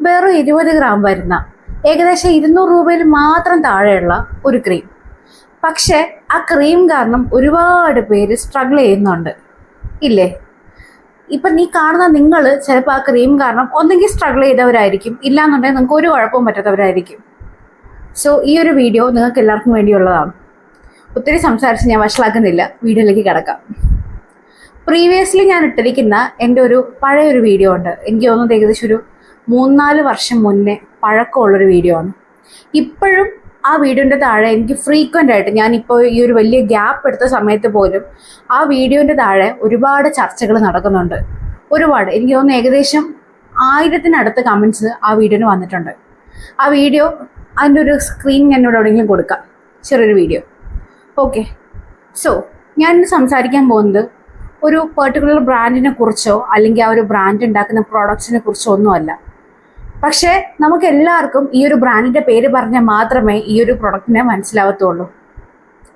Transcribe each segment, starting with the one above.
വെറും ഇരുപത് ഗ്രാം വരുന്ന ഏകദേശം ഇരുന്നൂറ് രൂപയിൽ മാത്രം താഴെയുള്ള ഒരു ക്രീം പക്ഷെ ആ ക്രീം കാരണം ഒരുപാട് പേര് സ്ട്രഗിൾ ചെയ്യുന്നുണ്ട്. ഇല്ലേ? ഇപ്പം നീ കാണുന്ന നിങ്ങൾ ചിലപ്പോൾ ആ ക്രീം കാരണം ഒന്നെങ്കിൽ സ്ട്രഗിൾ ചെയ്തവരായിരിക്കും. ഇല്ലാന്നുണ്ടെങ്കിൽ നിങ്ങൾക്ക് ഒരു കുഴപ്പവും പറ്റാത്തവരായിരിക്കും. സോ ഈ ഒരു വീഡിയോ നിങ്ങൾക്ക് എല്ലാവർക്കും വേണ്ടിയുള്ളതാണ്. ഒത്തിരി സംസാരിച്ച് ഞാൻ വഷളാക്കുന്നില്ല. വീഡിയോയിലേക്ക് കിടക്കാം. പ്രീവിയസ്ലി ഞാൻ ഇട്ടിരിക്കുന്ന എന്റെ ഒരു പഴയ ഒരു വീഡിയോ ഉണ്ട്. എനിക്ക് തോന്നുന്നത് ഏകദേശം ഒരു മൂന്നാൽ വർഷം മുന്നേ പഴക്കമുള്ളൊരു വീഡിയോ ആണ്. ഇപ്പോഴും ആ വീഡിയോന്റെ താഴെ എനിക്ക് ഫ്രീക്വന്റ് ആയിട്ട് ഞാനിപ്പോൾ ഈ ഒരു വലിയ ഗ്യാപ്പ് എടുത്ത സമയത്ത് പോലും ആ വീഡിയോന്റെ താഴെ ഒരുപാട് ചർച്ചകൾ നടക്കുന്നുണ്ട്. ഒരുപാട്. എനിക്ക് തോന്നുന്നു ഏകദേശം ആയിരത്തിനടുത്ത് കമൻസ് ആ വീഡിയോന് വന്നിട്ടുണ്ട്. ആ വീഡിയോ അതിന്റെ ഒരു സ്ക്രീൻ എന്നോട് എവിടെയെങ്കിലും കൊടുക്കാം. ചെറിയൊരു വീഡിയോ ഓക്കെ സോ ഞാൻ സംസാരിക്കാൻ പോകുന്നത് ഒരു പെർട്ടിക്കുലർ ബ്രാൻഡിനെ കുറിച്ചോ അല്ലെങ്കിൽ ആ ഒരു ബ്രാൻഡ് ഉണ്ടാക്കുന്ന പ്രോഡക്ട്സിനെ കുറിച്ചോ ഒന്നുമല്ല. പക്ഷേ നമുക്ക് എല്ലാവർക്കും ഈ ഒരു ബ്രാൻഡിന്റെ പേര് പറഞ്ഞാൽ മാത്രമേ ഈ ഒരു പ്രൊഡക്റ്റിനെ മനസ്സിലാവത്തുള്ളൂ.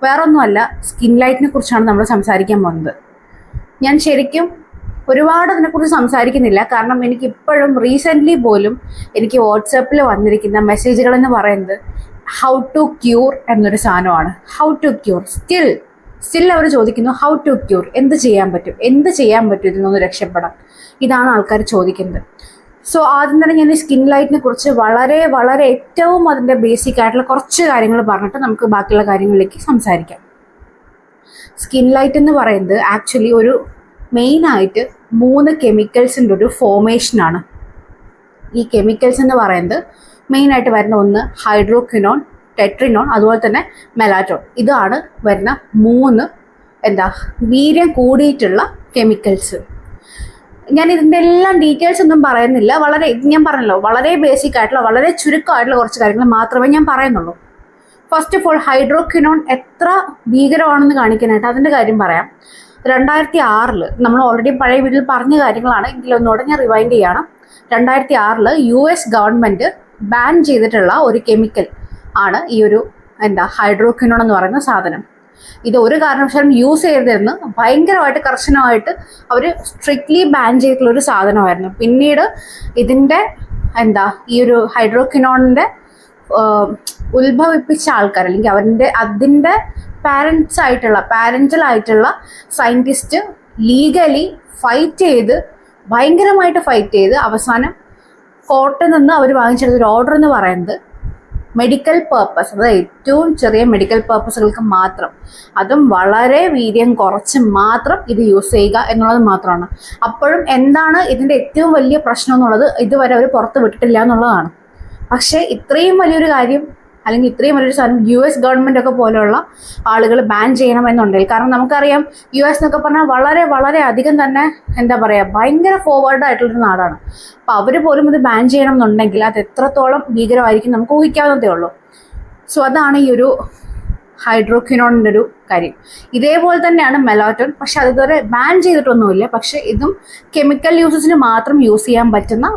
വേറൊന്നുമല്ല സ്കിൻ ലൈറ്റിനെ കുറിച്ചാണ് നമ്മൾ സംസാരിക്കാൻ പോകുന്നത്. ഞാൻ ശരിക്കും ഒരുപാട് അതിനെക്കുറിച്ച് സംസാരിക്കുന്നില്ല. കാരണം എനിക്ക് ഇപ്പോഴും റീസെന്റ്ലി പോലും എനിക്ക് വാട്സാപ്പിൽ വന്നിരിക്കുന്ന മെസ്സേജുകൾ എന്ന് പറയുന്നത് ഹൗ ടു ക്യൂർ എന്നൊരു സാധനമാണ്. How to cure still still അവർ ചോദിക്കുന്നു ഹൗ ടു ക്യൂർ എന്ത് ചെയ്യാൻ പറ്റും? എന്ത് ചെയ്യാൻ പറ്റും? ഇതിൽ നിന്ന് ഇതാണ് ആൾക്കാർ ചോദിക്കുന്നത്. സോ ആദ്യം തന്നെ ഞാൻ സ്കിൻ ലൈറ്റിനെ കുറിച്ച് വളരെ വളരെ ഏറ്റവും അതിന്റെ ബേസിക് ആയിട്ടുള്ള കുറച്ച് കാര്യങ്ങൾ പറഞ്ഞിട്ട് നമുക്ക് ബാക്കിയുള്ള കാര്യങ്ങളിലേക്ക് സംസാരിക്കാം. സ്കിൻ ലൈറ്റ് എന്ന് പറയുന്നത് ആക്ച്വലി ഒരു മെയിനായിട്ട് മൂന്ന് കെമിക്കൽസിന്റെ ഒരു ഫോമേഷനാണ് ഈ കെമിക്കൽസ് എന്ന് പറയുന്നത് മെയിനായിട്ട് വരുന്ന ഒന്ന് ഹൈഡ്രോക്വിനോൺ ടെട്രിനോൺ അതുപോലെ തന്നെ മെലാറ്റോൺ ഇതാണ് വരുന്ന മൂന്ന് എന്താ വീര്യം കൂടിയിട്ടുള്ള കെമിക്കൽസ് ഞാൻ ഇതിന്റെ എല്ലാം ഡീറ്റെയിൽസ് ഒന്നും പറയുന്നില്ല. വളരെ ഞാൻ പറഞ്ഞല്ലോ വളരെ ബേസിക് ആയിട്ടുള്ള വളരെ ചുരുക്കമായിട്ടുള്ള കുറച്ച് കാര്യങ്ങൾ മാത്രമേ ഞാൻ പറയുന്നുള്ളൂ. ഫസ്റ്റ് ഓഫ് ഓൾ ഹൈഡ്രോക്വിനോൺ എത്ര ഭീകരമാണെന്ന് കാണിക്കാനായിട്ട് അതിന്റെ കാര്യം പറയാം. രണ്ടായിരത്തി ആറിൽ നമ്മൾ ഓൾറെഡി പഴയ വീട്ടിൽ പറഞ്ഞ കാര്യങ്ങളാണ്. എങ്കിലും ഒന്നുകൂടെ ഞാൻ റിവൈൻഡ് ചെയ്യണം. രണ്ടായിരത്തി ആറിൽ യു എസ് ഗവൺമെന്റ് ബാൻ ചെയ്തിട്ടുള്ള ഒരു കെമിക്കൽ ആണ് ഈ ഒരു എന്താ ഹൈഡ്രോക്വിനോൺ എന്ന് പറയുന്ന സാധനം. ഇത് ഒരു കാരണവശാലും യൂസ് ചെയ്യരുതെന്ന് ഭയങ്കരമായിട്ട് കർശനമായിട്ട് അവർ സ്ട്രിക്ട്ലി ബാൻ ചെയ്തിട്ടുള്ള ഒരു സാധനമായിരുന്നു. പിന്നീട് ഇതിന്റെ എന്താ ഈ ഒരു ഹൈഡ്രോക്വിനോണിന്റെ ഉത്ഭവിപ്പിച്ച ആൾക്കാർ അല്ലെങ്കിൽ അവന്റെ അതിന്റെ പാരൻസ് ആയിട്ടുള്ള ആയിട്ടുള്ള സയന്റിസ്റ്റ് ലീഗലി ഫൈറ്റ് ചെയ്ത് ഭയങ്കരമായിട്ട് ഫൈറ്റ് ചെയ്ത് അവസാനം കോർട്ടിൽ നിന്ന് അവർ വാങ്ങിച്ചെടുത്ത ഒരു ഓർഡർ എന്ന് പറയുന്നത് മെഡിക്കൽ പേർപ്പസ് അതായത് ഏറ്റവും ചെറിയ മെഡിക്കൽ പേർപ്പസുകൾക്ക് മാത്രം. അതും വളരെ വീര്യം കുറച്ച് മാത്രം ഇത് യൂസ് ചെയ്യുക എന്നുള്ളത് മാത്രമാണ്. അപ്പോഴും എന്താണ് ഇതിന്റെ ഏറ്റവും വലിയ പ്രശ്നം എന്നുള്ളത് ഇതുവരെ അവർ പുറത്ത് വിട്ടിട്ടില്ല എന്നുള്ളതാണ്. പക്ഷേ ഇത്രയും വലിയൊരു കാര്യം അല്ലെങ്കിൽ ഇത്രയും വലിയൊരു സാധനം യു എസ് ഗവൺമെന്റ് ഒക്കെ പോലെയുള്ള ആളുകൾ ബാൻ ചെയ്യണമെന്നുണ്ടെങ്കിൽ. കാരണം നമുക്കറിയാം യു എസ് എന്നൊക്കെ പറഞ്ഞാൽ വളരെ വളരെ അധികം തന്നെ എന്താ പറയുക ഭയങ്കര ഫോർവേഡ് ആയിട്ടുള്ളൊരു നാടാണ്. അപ്പോൾ അവർ പോലും ഇത് ബാൻ ചെയ്യണം എന്നുണ്ടെങ്കിൽ അത് എത്രത്തോളം ഭീകരമായിരിക്കും നമുക്ക് ഊഹിക്കാവുന്നതേ ഉള്ളൂ. സോ അതാണ് ഈ ഒരു ഹൈഡ്രോക്വിനോണിന്റെ ഒരു കാര്യം. ഇതേപോലെ തന്നെയാണ് മെലോറ്റോൺ. പക്ഷെ അത് ബാൻ ചെയ്തിട്ടൊന്നുമില്ല. പക്ഷെ ഇതും കെമിക്കൽ യൂസസിന് മാത്രം യൂസ് ചെയ്യാൻ പറ്റുന്ന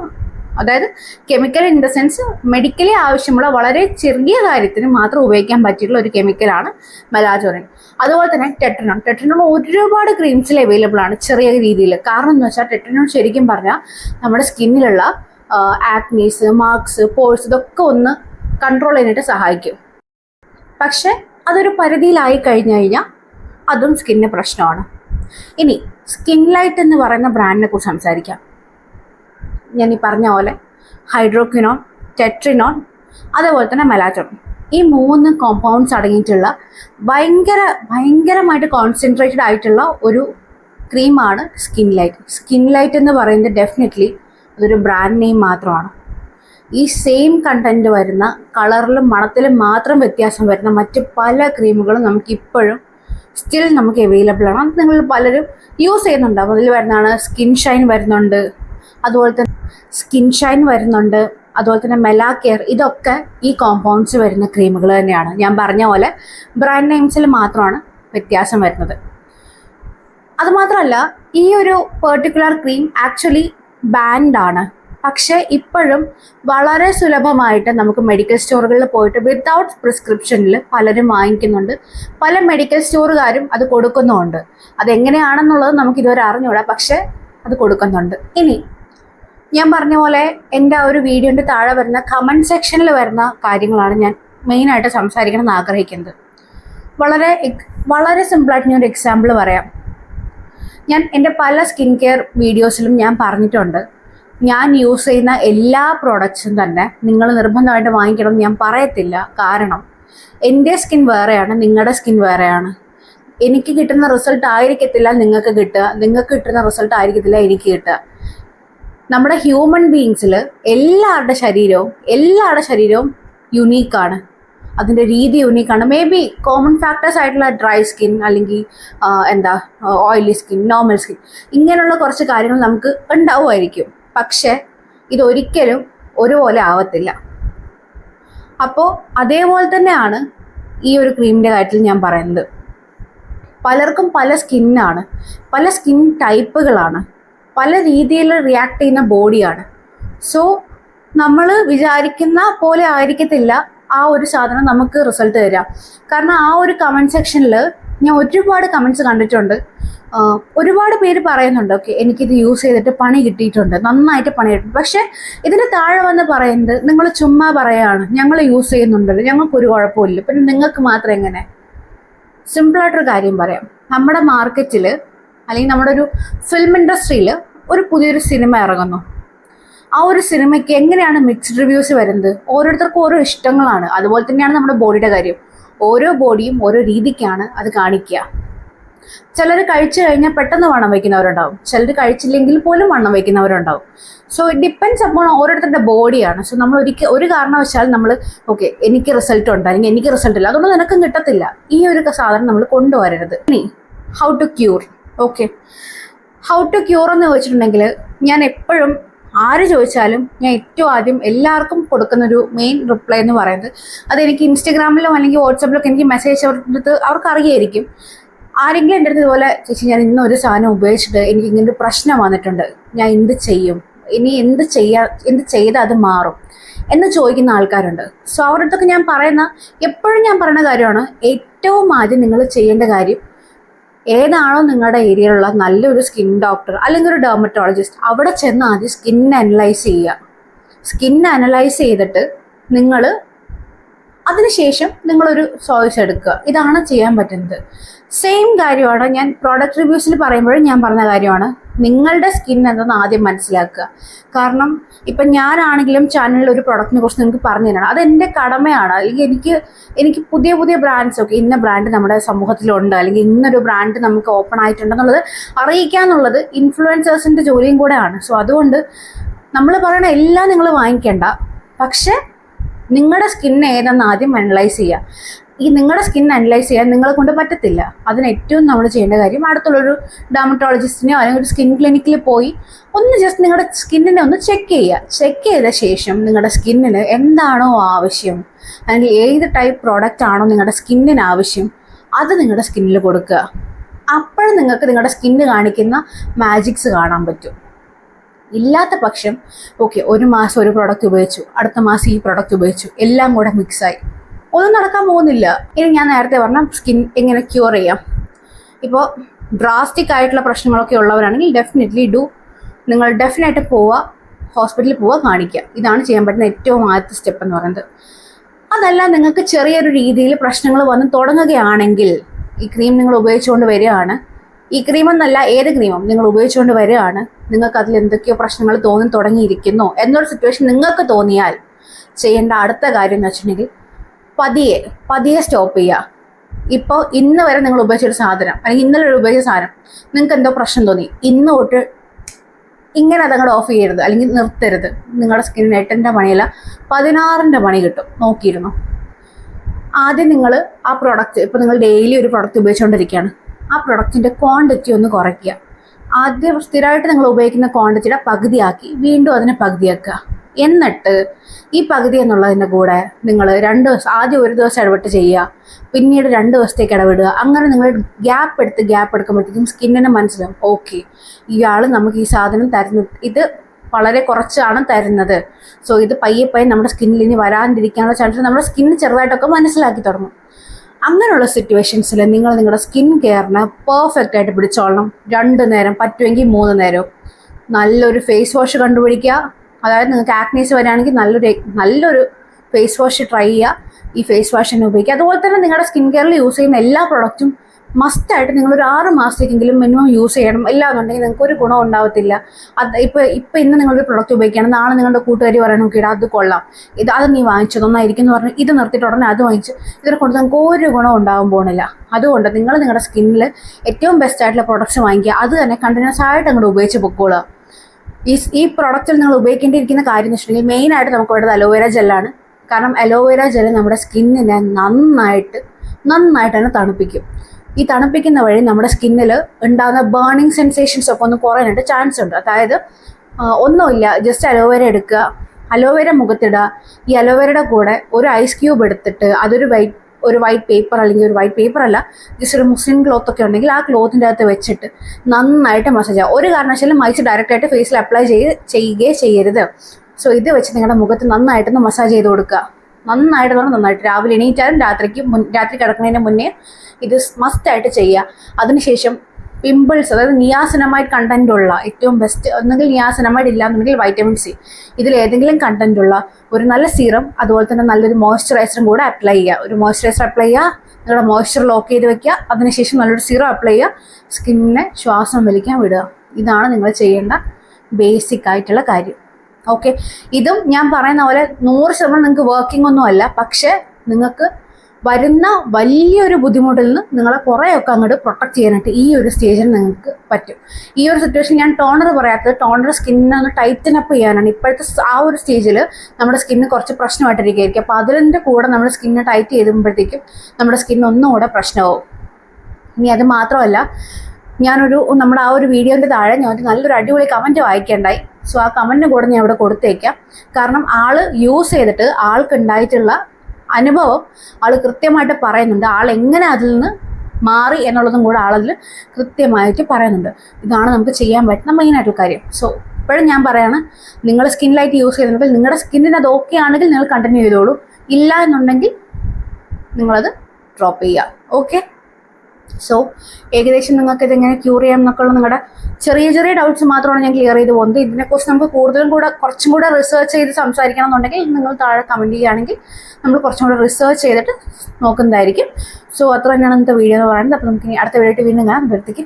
അതായത് chemical in the sense medically ആവശ്യമുള്ള വളരെ ചെറിയ കാര്യത്തിന് മാത്രം ഉപയോഗിക്കാൻ പറ്റിയിട്ടുള്ള ഒരു കെമിക്കലാണ് മെലാജോറിൻ അതുപോലെ തന്നെ ടെട്രനോൺ ടെട്രനോൺ ഒരുപാട് ക്രീംസിൽ അവൈലബിൾ ആണ് ചെറിയ രീതിയിൽ കാരണം എന്ന് വെച്ചാൽ ടെട്രനോൺ ശരിക്കും പറഞ്ഞാൽ നമ്മുടെ സ്കിന്നിലുള്ള ആക്നീസ് മാർക്സ് പോഴ്സ് ഇതൊക്കെ ഒന്ന് കൺട്രോൾ ചെയ്യാനായിട്ട് സഹായിക്കും. പക്ഷെ അതൊരു പരിധിയിലായി കഴിഞ്ഞു കഴിഞ്ഞാൽ അതും സ്കിന്നിന് പ്രശ്നമാണ്. ഇനി സ്കിൻ ലൈറ്റ് എന്ന് പറയുന്ന ബ്രാൻഡിനെ കുറിച്ച് സംസാരിക്കാം. ഞാൻ ഈ പറഞ്ഞ പോലെ ഹൈഡ്രോക്വിനോൺ ടെട്രിനോൺ അതേപോലെ തന്നെ മെലാറ്റോൺ. ഈ മൂന്ന് കോമ്പൗണ്ട്സ് അടങ്ങിയിട്ടുള്ള ഭയങ്കര ഭയങ്കരമായിട്ട് കോൺസെൻട്രേറ്റഡ് ആയിട്ടുള്ള ഒരു ക്രീമാണ് സ്കിൻ ലൈറ്റ് സ്കിൻ ലൈറ്റ് എന്ന് പറയുന്നത് ഡെഫിനറ്റ്ലി അതൊരു ബ്രാൻഡ് നെയിം മാത്രമാണ്. ഈ സെയിം കണ്ടന്റ് വരുന്ന കളറിലും മണത്തിലും മാത്രം വ്യത്യാസം വരുന്ന മറ്റ് പല ക്രീമുകളും നമുക്ക് ഇപ്പോഴും സ്റ്റിൽ നമുക്ക് അവൈലബിൾ ആണ്. അത് നിങ്ങൾ പലരും യൂസ് ചെയ്യുന്നുണ്ടാവും. അതിൽ വരുന്നതാണ് സ്കിൻ ഷൈൻ വരുന്നുണ്ട്. അതുപോലെ തന്നെ സ്കിൻ ഷൈൻ വരുന്നുണ്ട് അതുപോലെ തന്നെ മെലാ കെയർ ഇതൊക്കെ ഈ കോമ്പൗണ്ട്സ് വരുന്ന ക്രീമുകൾ തന്നെയാണ്. ഞാൻ പറഞ്ഞ പോലെ ബ്രാൻഡ് നെയിംസിൽ മാത്രമാണ് വ്യത്യാസം വരുന്നത്. അതുമാത്രമല്ല ഈ ഒരു പെർട്ടിക്കുലർ ക്രീം ആക്ച്വലി ബാൻഡാണ് പക്ഷെ ഇപ്പോഴും വളരെ സുലഭമായിട്ട് നമുക്ക് മെഡിക്കൽ സ്റ്റോറുകളിൽ പോയിട്ട് വിത്തൗട്ട് പ്രിസ്ക്രിപ്ഷനിൽ പലരും വാങ്ങിക്കുന്നുണ്ട്. പല മെഡിക്കൽ സ്റ്റോറുകാരും അത് കൊടുക്കുന്നുമുണ്ട്. അതെങ്ങനെയാണെന്നുള്ളത് നമുക്കിതുവരെ അറിഞ്ഞൂടാ പക്ഷേ അത് കൊടുക്കുന്നുണ്ട്. ഇനി ഞാൻ പറഞ്ഞ പോലെ എന്റെ ആ ഒരു വീഡിയോന്റെ താഴെ വരുന്ന കമന്റ് സെക്ഷനിൽ വരുന്ന കാര്യങ്ങളാണ് ഞാൻ മെയിനായിട്ട് സംസാരിക്കണം എന്ന് ആഗ്രഹിക്കുന്നത്. വളരെ വളരെ സിമ്പിളായിട്ട് ഞാനൊരു എക്സാമ്പിൾ പറയാം. ഞാൻ എന്റെ പല സ്കിൻ കെയർ വീഡിയോസിലും ഞാൻ പറഞ്ഞിട്ടുണ്ട്. ഞാൻ യൂസ് ചെയ്യുന്ന എല്ലാ പ്രോഡക്ട്സും തന്നെ നിങ്ങൾ നിർബന്ധമായിട്ട് വാങ്ങിക്കണം എന്ന് ഞാൻ പറയത്തില്ല. കാരണം എന്റെ സ്കിൻ വേറെയാണ് നിങ്ങളുടെ സ്കിൻ വേറെയാണ്. എനിക്ക് കിട്ടുന്ന റിസൾട്ട് ആയിരിക്കത്തില്ല നിങ്ങൾക്ക് കിട്ടുക. നിങ്ങൾക്ക് കിട്ടുന്ന റിസൾട്ട് ആയിരിക്കത്തില്ല എനിക്ക് കിട്ടുക. നമ്മുടെ ഹ്യൂമൻ ബീങ്സിൽ എല്ലാവരുടെ ശരീരവും എല്ലാവരുടെ ശരീരവും യുണീക്കാണ് അതിന്റെ രീതി യുണീക്കാണ് മേ ബി കോമൺ ഫാക്ടേഴ്സ് ആയിട്ടുള്ള ഡ്രൈ സ്കിൻ അല്ലെങ്കിൽ എന്താ ഓയിലി സ്കിൻ നോർമൽ സ്കിൻ ഇങ്ങനെയുള്ള കുറച്ച് കാര്യങ്ങൾ നമുക്ക് ഉണ്ടാവുമായിരിക്കും. പക്ഷേ ഇതൊരിക്കലും ഒരുപോലെ ആവത്തില്ല. അപ്പോൾ അതേപോലെ തന്നെയാണ് ഈ ഒരു ക്രീമിന്റെ കാര്യത്തിൽ ഞാൻ പറയുന്നത്. പലർക്കും പല സ്കിന്നാണ് പല സ്കിൻ ടൈപ്പുകളാണ് പല രീതിയിൽ റിയാക്ട് ചെയ്യുന്ന ബോഡിയാണ് സോ നമ്മൾ വിചാരിക്കുന്ന പോലെ ആയിരിക്കത്തില്ല ആ ഒരു സാധനം നമുക്ക് റിസൾട്ട് തരാം കാരണം ആ ഒരു കമന്റ് സെക്ഷനിൽ ഞാൻ ഒരുപാട് കമന്റ്സ് കണ്ടിട്ടുണ്ട്. ഒരുപാട് പേര് പറയുന്നുണ്ട് ഓക്കെ എനിക്കിത് യൂസ് ചെയ്തിട്ട് പണി കിട്ടിയിട്ടുണ്ട് നന്നായിട്ട് പണി കിട്ടും പക്ഷേ ഇതിന് താഴെ വന്ന് പറയുന്നത് നിങ്ങൾ ചുമ്മാ പറയാണ് ഞങ്ങൾ യൂസ് ചെയ്യുന്നുണ്ടല്ലോ ഞങ്ങൾക്കൊരു കുഴപ്പമില്ല. പിന്നെ നിങ്ങൾക്ക് മാത്രം എങ്ങനെ? സിമ്പിളായിട്ടൊരു കാര്യം പറയാം. നമ്മുടെ മാർക്കറ്റിൽ അല്ലെങ്കിൽ നമ്മുടെ ഒരു ഫിലിം ഇൻഡസ്ട്രിയിൽ ഒരു പുതിയൊരു സിനിമ ഇറങ്ങുന്നു. ആ ഒരു സിനിമയ്ക്ക് എങ്ങനെയാണ് മിക്സ്ഡ് റിവ്യൂസ് വരുന്നത്? ഓരോരുത്തർക്കും ഓരോ ഇഷ്ടങ്ങളാണ്. അതുപോലെ തന്നെയാണ് നമ്മുടെ ബോഡിയുടെ കാര്യം. ഓരോ ബോഡിയും ഓരോ രീതിക്കാണ് അത് കാണിക്കുക. ചിലർ കഴിച്ചു കഴിഞ്ഞാൽ പെട്ടെന്ന് വണ്ണം വയ്ക്കുന്നവരുണ്ടാവും. ചിലർ കഴിച്ചില്ലെങ്കിൽ പോലും വണ്ണം വയ്ക്കുന്നവരുണ്ടാവും. സോ ഇറ്റ് ഡിപ്പെൻസ് അപ്പോൾ ഓരോരുത്തരുടെ ബോഡിയാണ് സോ നമ്മൾ ഒരിക്കൽ ഒരു കാരണവശാലും നമ്മൾ ഓക്കെ എനിക്ക് റിസൾട്ട് ഉണ്ട് അല്ലെങ്കിൽ എനിക്ക് റിസൾട്ട് ഇല്ല. അതുകൊണ്ട് നിനക്കും കിട്ടത്തില്ല. ഈ ഒരു സാധനം നമ്മൾ കൊണ്ടുവരരുത്. ഇനി how to cure okay how to cure എന്ന് ചോദിച്ചിട്ടുണ്ടെങ്കിൽ ഞാൻ എപ്പോഴും ആര് ചോദിച്ചാലും ഞാൻ ഏറ്റവും ആദ്യം എല്ലാവർക്കും കൊടുക്കുന്ന ഒരു മെയിൻ റിപ്ലൈ എന്ന് പറയുന്നത് അത് എനിക്ക് ഇൻസ്റ്റഗ്രാമിലും അല്ലെങ്കിൽ വാട്സാപ്പിലൊക്കെ എനിക്ക് മെസ്സേജ് അവർക്ക് അവർക്ക് അറിയായിരിക്കും. ആരെങ്കിലും എന്റെ അടുത്ത് ഇതുപോലെ ചേച്ചി ഞാൻ ഇന്ന് ഒരു സാധനം ഉപയോഗിച്ചിട്ട് എനിക്ക് ഇങ്ങനെ ഒരു പ്രശ്നം വന്നിട്ടുണ്ട്. ഞാൻ എന്ത് ചെയ്യും? ഇനി എന്ത് ചെയ്യാ എന്ത് ചെയ്താൽ അത് മാറും? എന്ന് ചോദിക്കുന്ന ആൾക്കാരുണ്ട്. സോ അവരുടെ അടുത്തൊക്കെ ഞാൻ പറയുന്ന എപ്പോഴും ഞാൻ പറയുന്ന കാര്യമാണ് ഏറ്റവും ആദ്യം നിങ്ങൾ ചെയ്യേണ്ട കാര്യം ഏതാണോ നിങ്ങളുടെ ഏരിയയിലുള്ള നല്ലൊരു സ്കിൻ ഡോക്ടർ അല്ലെങ്കിൽ ഒരു ഡെർമറ്റോളജിസ്റ്റ് അവിടെ ചെന്ന് ആദ്യം സ്കിൻ അനലൈസ് ചെയ്യുക. സ്കിൻ അനലൈസ് ചെയ്തിട്ട് നിങ്ങൾ അതിനുശേഷം നിങ്ങളൊരു ചോയ്സ് എടുക്കുക. ഇതാണ് ചെയ്യാൻ പറ്റുന്നത്. സെയിം കാര്യമാണ് ഞാൻ പ്രോഡക്റ്റ് റിവ്യൂസിൽ പറയുമ്പോഴും ഞാൻ പറഞ്ഞ കാര്യമാണ്. നിങ്ങളുടെ സ്കിൻ എന്തെന്ന് ആദ്യം മനസ്സിലാക്കുക. കാരണം ഇപ്പം ഞാനാണെങ്കിലും ചാനലിൽ ഒരു പ്രൊഡക്റ്റിനെ കുറിച്ച് നിങ്ങൾക്ക് പറഞ്ഞു തരണം അത് എന്റെ കടമയാണ്. അല്ലെങ്കിൽ എനിക്ക് എനിക്ക് പുതിയ പുതിയ ബ്രാൻഡ്സ് ഒക്കെ ഇന്ന ബ്രാൻഡ് നമ്മുടെ സമൂഹത്തിലുണ്ട്. അല്ലെങ്കിൽ ഇന്നൊരു ബ്രാൻഡ് നമുക്ക് ഓപ്പൺ ആയിട്ടുണ്ടെന്നുള്ളത് അറിയിക്കുക എന്നുള്ളത് ഇൻഫ്ലുവൻസേഴ്സിന്റെ ജോലിയും കൂടെയാണ്. സോ അതുകൊണ്ട് നമ്മൾ പറയണ എല്ലാം നിങ്ങൾ വാങ്ങിക്കേണ്ട. പക്ഷേ നിങ്ങളുടെ സ്കിൻ ഏതെന്ന് ആദ്യം അനലൈസ് ചെയ്യുക. ഈ നിങ്ങളുടെ സ്കിൻ അനലൈസ് ചെയ്യാൻ നിങ്ങളെ കൊണ്ട് പറ്റത്തില്ല. അതിന് ഏറ്റവും നമ്മൾ ചെയ്യേണ്ട കാര്യം അടുത്തുള്ളൊരു ഡെർമറ്റോളജിസ്റ്റിനെയോ അല്ലെങ്കിൽ ഒരു സ്കിൻ ക്ലിനിക്കിൽ പോയി ഒന്ന് ജസ്റ്റ് നിങ്ങളുടെ സ്കിന്നിനെ ഒന്ന് ചെക്ക് ചെയ്യുക. ചെക്ക് ചെയ്ത ശേഷം നിങ്ങളുടെ സ്കിന്നിന് എന്താണോ ആവശ്യം അല്ലെങ്കിൽ ഏത് ടൈപ്പ് പ്രോഡക്റ്റ് ആണോ നിങ്ങളുടെ സ്കിന്നിന് ആവശ്യം അത് നിങ്ങളുടെ സ്കിന്നിൽ കൊടുക്കുക. അപ്പോഴും നിങ്ങൾക്ക് നിങ്ങളുടെ സ്കിന്ന് കാണിക്കുന്ന മാജിക്സ് കാണാൻ പറ്റും. ഇല്ലാത്ത പക്ഷം ഓക്കെ ഒരു മാസം ഒരു പ്രോഡക്റ്റ് ഉപയോഗിച്ചു അടുത്ത മാസം ഈ പ്രോഡക്റ്റ് ഉപയോഗിച്ചു എല്ലാം കൂടെ മിക്സായി ഒന്നും നടക്കാൻ പോകുന്നില്ല. ഇനി ഞാൻ നേരത്തെ പറഞ്ഞ സ്കിൻ എങ്ങനെ ക്യൂർ ചെയ്യാം. ഇപ്പോൾ ഡ്രാസ്റ്റിക് ആയിട്ടുള്ള പ്രശ്നങ്ങളൊക്കെ ഉള്ളവരാണെങ്കിൽ ഡെഫിനറ്റ്ലി ഡു നിങ്ങൾ ഡെഫിനറ്റായിട്ട് പോവുക ഹോസ്പിറ്റലിൽ പോവുക കാണിക്കുക. ഇതാണ് ചെയ്യാൻ പറ്റുന്ന ഏറ്റവും ആദ്യത്തെ സ്റ്റെപ്പ് എന്ന് പറയുന്നത്. അതല്ല നിങ്ങൾക്ക് ചെറിയൊരു രീതിയിൽ പ്രശ്നങ്ങൾ വന്ന് തുടങ്ങുകയാണെങ്കിൽ ഈ ക്രീം നിങ്ങൾ ഉപയോഗിച്ചുകൊണ്ട് വരികയാണ്. ഈ ക്രീം എന്നല്ല ഏത് ക്രീമും നിങ്ങൾ ഉപയോഗിച്ചുകൊണ്ട് വരികയാണ്. നിങ്ങൾക്ക് അതിൽ എന്തൊക്കെയോ പ്രശ്നങ്ങൾ തോന്നി തുടങ്ങിയിരിക്കുന്നു. എന്നൊരു സിറ്റുവേഷൻ നിങ്ങൾക്ക് തോന്നിയാൽ ചെയ്യേണ്ട അടുത്ത കാര്യം എന്ന് വെച്ചിട്ടുണ്ടെങ്കിൽ പതിയെ പതിയെ സ്റ്റോപ്പ് ചെയ്യുക ഇപ്പോൾ ഇന്ന് വരെ നിങ്ങൾ ഉപയോഗിച്ചൊരു സാധനം അല്ലെങ്കിൽ ഇന്നലെ ഒരു ഉപയോഗിച്ച സാധനം നിങ്ങൾക്ക് എന്തോ പ്രശ്നം തോന്നി. ഇന്ന് തൊട്ട് ഇങ്ങനെ അതങ്ങോട്ട് ഓഫ് ചെയ്യരുത് അല്ലെങ്കിൽ നിർത്തരുത്. നിങ്ങളുടെ സ്കിന്നിന് എട്ടിന്റെ പണിയല്ല പതിനാറിന്റെ പണി കിട്ടും. നോക്കിയിരുന്നു? ആദ്യം നിങ്ങൾ ആ പ്രൊഡക്റ്റ് ഇപ്പോൾ നിങ്ങൾ ഡെയിലി ഒരു പ്രൊഡക്റ്റ് ഉപയോഗിച്ചുകൊണ്ടിരിക്കുകയാണ് ആ പ്രൊഡക്റ്റിന്റെ ക്വാണ്ടിറ്റി ഒന്ന് കുറയ്ക്കുക. ആദ്യം സ്ഥിരമായിട്ട് നിങ്ങൾ ഉപയോഗിക്കുന്ന ക്വാണ്ടിറ്റിയുടെ പകുതിയാക്കി വീണ്ടും അതിനെ പകുതിയാക്കുക. എന്നിട്ട് ഈ പകുതി എന്നുള്ളതിന്റെ കൂടെ നിങ്ങൾ രണ്ട് ദിവസം ആദ്യം ഒരു ദിവസം ഇടപെട്ട് ചെയ്യുക പിന്നീട് രണ്ട് ദിവസത്തേക്ക് ഇടപെടുക. അങ്ങനെ നിങ്ങൾ ഗ്യാപ്പ് എടുത്ത് ഗ്യാപ്പ് എടുക്കുമ്പോഴത്തേക്കും സ്കിന്നിന് മനസ്സിലാവും ഓക്കെ ഇയാൾ നമുക്ക് ഈ സാധനം തരുന്നത് ഇത് വളരെ കുറച്ചാണ് തരുന്നത്. സോ ഇത് പയ്യെ പയ്യെ നമ്മുടെ സ്കിന്നിൽ ഇനി വരാണ്ടിരിക്കാനുള്ള ചാൻസ് നമ്മുടെ സ്കിന്ന് ചെറുതായിട്ടൊക്കെ മനസ്സിലാക്കി തുടങ്ങും. അങ്ങനെയുള്ള സിറ്റുവേഷൻസിൽ നിങ്ങൾ നിങ്ങളുടെ സ്കിൻ കെയറിനെ പെർഫെക്റ്റ് ആയിട്ട് പിടിച്ചോളണം. രണ്ട് നേരം പറ്റുമെങ്കിൽ മൂന്ന് നേരം നല്ലൊരു ഫേസ് വാഷ് കണ്ടുപിടിക്കുക. അതായത് നിങ്ങൾക്ക് ആക്നീസ് വരികയാണെങ്കിൽ നല്ലൊരു നല്ലൊരു ഫേസ് വാഷ് ട്രൈ ചെയ്യുക. ഈ ഫേസ് വാഷ് തന്നെ ഉപയോഗിക്കുക. അതുപോലെ തന്നെ നിങ്ങളുടെ സ്കിൻ കെയറിൽ യൂസ് ചെയ്യുന്ന എല്ലാ പ്രൊഡക്റ്റും മസ്റ്റായിട്ട് നിങ്ങളൊരു ആറ് മാസത്തേക്കെങ്കിലും മിനിമം യൂസ് ചെയ്യണം. ഇല്ലാന്നുണ്ടെങ്കിൽ നിങ്ങൾക്ക് ഒരു ഗുണം ഉണ്ടാവത്തില്ല. അത് ഇപ്പോൾ ഇപ്പോൾ ഇന്ന് നിങ്ങളൊരു പ്രൊഡക്റ്റ് ഉപയോഗിക്കുകയാണ്. നാളെ നിങ്ങളുടെ കൂട്ടുകാരി പറയണം നോക്കിയിട്ട് അത് കൊള്ളാം. ഇത് അത് നീ വാങ്ങിച്ചു നന്നായിരിക്കും എന്ന് പറഞ്ഞ് ഇത് നിർത്തിയിട്ട് ഉടനെ അത് വാങ്ങിച്ച് ഇതിനെ കൊണ്ട് നിങ്ങൾക്ക് ഒരു ഗുണം ഉണ്ടാകാൻ പോകുന്നില്ല. അതുകൊണ്ട് നിങ്ങൾ നിങ്ങളുടെ സ്കിന്നിൽ ഏറ്റവും ബെസ്റ്റായിട്ടുള്ള പ്രൊഡക്ട്സ് വാങ്ങിക്കുക. അത് തന്നെ കണ്ടിന്യൂസ് ആയിട്ട് അങ്ങോട്ട് ഉപയോഗിച്ച് പൊക്കോളുക. ഈ ഈ പ്രൊഡക്റ്റിൽ നിങ്ങൾ ഉപയോഗിക്കേണ്ടിയിരിക്കുന്ന കാര്യം എന്ന് വെച്ചിട്ടുണ്ടെങ്കിൽ മെയിനായിട്ട് നമുക്ക് വേണ്ടത് അലോവേര ജെല്ലാണ് കാരണം അലോവേര ജെൽ നമ്മുടെ സ്കിന്നിനെ നന്നായിട്ട് നന്നായിട്ട് തന്നെ തണുപ്പിക്കും. ഈ തണുപ്പിക്കുന്ന വഴി നമ്മുടെ സ്കിന്നിൽ ഉണ്ടാകുന്ന ബേണിങ് സെൻസേഷൻസ് ഒക്കെ ഒന്ന് കുറയാനായിട്ട് ചാൻസ് ഉണ്ട്. അതായത് ഒന്നുമില്ല ജസ്റ്റ് അലോവേര എടുക്കുക അലോവേര മുഖത്തിടുക ഈ അലോവേരയുടെ കൂടെ ഒരു ഐസ് ക്യൂബ് എടുത്തിട്ട് അതൊരു വൈറ്റ് ഒരു വൈറ്റ് പേപ്പർ അല്ലെങ്കിൽ ഒരു വൈറ്റ് പേപ്പർ അല്ല ജസ്റ്റ് ഒരു മുസ്ലിം ക്ലോത്ത് ഒക്കെ ഉണ്ടെങ്കിൽ ആ ക്ലോത്തിന്റെ അകത്ത് വെച്ചിട്ട് നന്നായിട്ട് മസാജ് ചെയ്യുക. ഒരു കാരണവശാലും മൈസ് ഡയറക്റ്റ് ആയിട്ട് ഫേസിൽ അപ്ലൈ ചെയ്ത് ചെയ്യുകയേ ചെയ്യരുത്. സോ ഇത് വെച്ച് നിങ്ങളുടെ മുഖത്ത് നന്നായിട്ടൊന്ന് മസാജ് ചെയ്ത് കൊടുക്കുക. നന്നായിട്ട് പറഞ്ഞാൽ നന്നായിട്ട്. രാവിലെ എണീറ്റാലും രാത്രിക്ക് രാത്രി കിടക്കുന്നതിന് മുന്നേ ഇത് മസ്റ്റായിട്ട് ചെയ്യുക. അതിനുശേഷം പിമ്പിൾസ് അതായത് നിയാസനമൈഡ് കണ്ടന്റ് ഉള്ള ഏറ്റവും ബെസ്റ്റ് ഒന്നെങ്കിൽ നിയാസനമായിട്ട് ഇല്ല എന്നുണ്ടെങ്കിൽ വൈറ്റമിൻ സി ഇതിൽ ഏതെങ്കിലും കണ്ടന്റ് ഉള്ള ഒരു നല്ല സീറം അതുപോലെ തന്നെ നല്ലൊരു മോയ്സ്ചറൈസറും കൂടെ അപ്ലൈ ചെയ്യുക. ഒരു മോയ്സ്ചറൈസർ അപ്ലൈ ചെയ്യുക നിങ്ങളുടെ മോയ്സ്ചർ ലോക്ക് ചെയ്ത് വെക്കുക അതിനുശേഷം നല്ലൊരു സീറം അപ്ലൈ ചെയ്യുക സ്കിന്നിനെ ശ്വാസം വലിക്കാൻ വിടുക. ഇതാണ് നിങ്ങൾ ചെയ്യേണ്ട ബേസിക് ആയിട്ടുള്ള കാര്യം. ഓക്കെ ഇതും ഞാൻ പറയുന്ന പോലെ നൂറ് ശതമാനം നിങ്ങൾക്ക് വർക്കിംഗ് ഒന്നും അല്ല. പക്ഷേ നിങ്ങൾക്ക് വരുന്ന വലിയൊരു ബുദ്ധിമുട്ടിൽ നിന്ന് നിങ്ങളെ കുറേയൊക്കെ അങ്ങോട്ട് പ്രൊട്ടക്ട് ചെയ്യാനായിട്ട് ഈ ഒരു സ്റ്റേജിൽ നിങ്ങൾക്ക് പറ്റും. ഈ ഒരു സിറ്റുവേഷൻ ഞാൻ ടോണർ പറയാത്തത് ടോണർ സ്കിന്നിനെ ഒന്ന് ടൈറ്റൻ അപ്പ് ചെയ്യാനാണ്. ഇപ്പോഴത്തെ ആ ഒരു സ്റ്റേജിൽ നമ്മുടെ സ്കിന്ന് കുറച്ച് പ്രശ്നമായിട്ടിരിക്കുകയായിരിക്കും. അപ്പോൾ അതിന്റെ കൂടെ നമ്മുടെ സ്കിന്ന് ടൈറ്റ് ചെയ്തുമ്പോഴത്തേക്കും നമ്മുടെ സ്കിൻ ഒന്നും കൂടെ പ്രശ്നമാവും. ഇനി അത് മാത്രമല്ല ഞാനൊരു നമ്മുടെ ആ ഒരു വീഡിയോന്റെ താഴെ ഞാൻ ഒരു നല്ലൊരു അടിപൊളി കമന്റ് വായിക്കേണ്ടായി. സോ ആ കമന്റിന് കൂടെ ഞാൻ ഇവിടെ കൊടുത്തേക്കാം. കാരണം ആൾ യൂസ് ചെയ്തിട്ട് ആൾക്ക് ഉണ്ടായിട്ടുള്ള അനുഭവം ആൾ കൃത്യമായിട്ട് പറയുന്നുണ്ട്. ആൾ എങ്ങനെ അതിൽ നിന്ന് മാറി എന്നുള്ളതും കൂടെ ആളതിൽ കൃത്യമായിട്ട് പറയുന്നുണ്ട്. ഇതാണ് നമുക്ക് ചെയ്യാൻ പറ്റുന്ന മെയിനായിട്ടുള്ള കാര്യം. സോ ഇപ്പോഴും ഞാൻ പറയാണ് നിങ്ങൾ ലൈറ്റ് യൂസ് ചെയ്യുന്നുണ്ടെങ്കിൽ നിങ്ങളുടെ സ്കിന്നിന് അത് ഓക്കെ ആണെങ്കിൽ നിങ്ങൾ കണ്ടിന്യൂ ചെയ്തോളൂ. ഇല്ല എന്നുണ്ടെങ്കിൽ നിങ്ങളത് ഡ്രോപ്പ് ചെയ്യുക. ഓക്കെ സോ ഏകദേശം നിങ്ങൾക്ക് ഇതെങ്ങനെ ക്യൂർ ചെയ്യാം എന്നൊക്കെയുള്ള നിങ്ങളുടെ ചെറിയ ചെറിയ ഡൗട്ട്സ് മാത്രമാണ് ഞാൻ ക്ലിയർ ചെയ്ത് പോകുന്നത്. ഇതിനെക്കുറിച്ച് നമുക്ക് കൂടുതലും കൂടെ കുറച്ചും കൂടെ റിസർച്ച് ചെയ്ത് സംസാരിക്കണം എന്നുണ്ടെങ്കിൽ നിങ്ങൾ താഴെ കമന്റ് ചെയ്യുകയാണെങ്കിൽ നമ്മൾ കുറച്ചും കൂടെ റിസർച്ച് ചെയ്തിട്ട് നോക്കുന്നതായിരിക്കും. സോ അത്ര തന്നെയാണ് ഇന്നത്തെ വീഡിയോ എന്ന് പറയുന്നത്. അപ്പോൾ നമുക്ക് അടുത്ത വീഡിയോ വീണ്ടും കാണാം. അപ്പോഴത്തേക്ക്